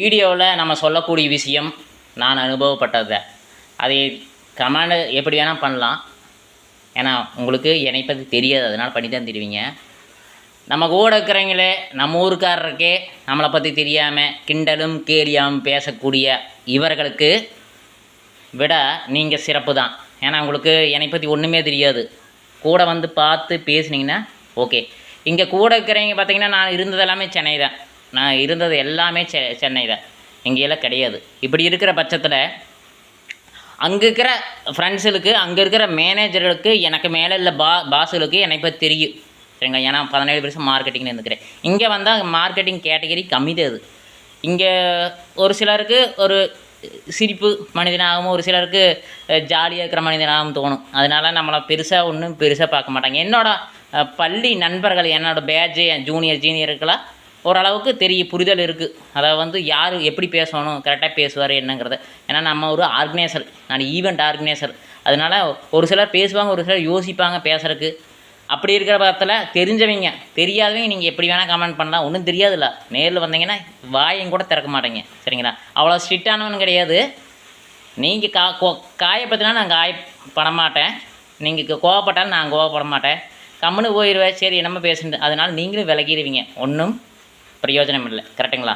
வீடியோவில் நம்ம சொல்லக்கூடிய விஷயம் நான் அனுபவப்பட்டது. அதை கமெண்ட் எப்படி வேணால் பண்ணலாம். ஏன்னா உங்களுக்கு என்னை பற்றி தெரியாது. அதனால் பண்ணி தான் தருவீங்க. நம்ம கூட இருக்கிறவங்களே நம்ம ஊருக்காரருக்கே நம்மளை பற்றி தெரியாமல் கிண்டலும் கேலியாகவும் பேசக்கூடிய இவர்களுக்கு விட நீங்கள் சிறப்பு தான். ஏன்னா உங்களுக்கு என்னை பற்றி ஒன்றுமே தெரியாது. கூட வந்து பார்த்து பேசுனீங்கன்னா ஓகே. இங்கே கூட இருக்கிறவங்க பார்த்திங்கன்னா நான் இருந்தது எல்லாமே சென்னை தான். நான் இருந்தது எல்லாமே செ சென்னையில் இங்கேயெல்லாம் கிடையாது. இப்படி இருக்கிற பட்சத்தில் அங்கே இருக்கிற ஃப்ரெண்ட்ஸுகளுக்கு அங்கே இருக்கிற மேனேஜர்களுக்கு எனக்கு மேலே இல்லை பா பாஸுகளுக்கு என்னை இப்போ தெரியும். சரிங்களா? ஏன்னா பதினேழு வருஷம் மார்க்கெட்டிங்கில் இருந்துக்கிறேன். இங்கே வந்தால் மார்க்கெட்டிங் கேட்டகரி கம்மி தான் அது. இங்கே ஒரு சிலருக்கு ஒரு சிரிப்பு மனிதனாகவும் ஒரு சிலருக்கு ஜாலியாக இருக்கிற மனிதனாகவும் தோணும். அதனால் நம்மளை பெருசாக ஒன்றும் பெருசாக பார்க்க மாட்டாங்க. என்னோடய பள்ளி நண்பர்கள் என்னோட பேட்ஜு என் ஜூனியர் ஜீனியருக்கெல்லாம் ஓரளவுக்கு தெரிய புரிதல் இருக்குது அதை வந்து யார் எப்படி பேசணும் கரெக்டாக பேசுவார் என்னங்கிறது. ஏன்னா நம்ம ஒரு ஆர்கனைசர் நான் ஈவெண்ட் ஆர்கனைசர் அதனால ஒரு சிலர் பேசுவாங்க ஒரு சிலர் யோசிப்பாங்க பேசுகிறதுக்கு அப்படி இருக்கிற பக்கத்தில் தெரிஞ்சவங்க தெரியாதவங்க நீங்கள் எப்படி வேணால் கமெண்ட் பண்ணலாம். ஒன்றும் தெரியாதுல்ல. நேரில் வந்தீங்கன்னா வாயும் கூட திறக்க மாட்டேங்க. சரிங்களா? அவ்வளோ ஸ்ட்ரிக்டானவன் கிடையாது. நீங்கள் கா கோ காயப்பற்றினா நான் காயப்பட மாட்டேன் நீங்கள் கோவப்பட்டாலும் நான் கோவப்பட மாட்டேன் கம்முன்னு போயிடுவேன் சரி நம்ம பேசுறது அதனால் நீங்களும் விலகிடுவீங்க. ஒன்றும் பிரயோஜனம் இல்லை கரெக்டுங்களா?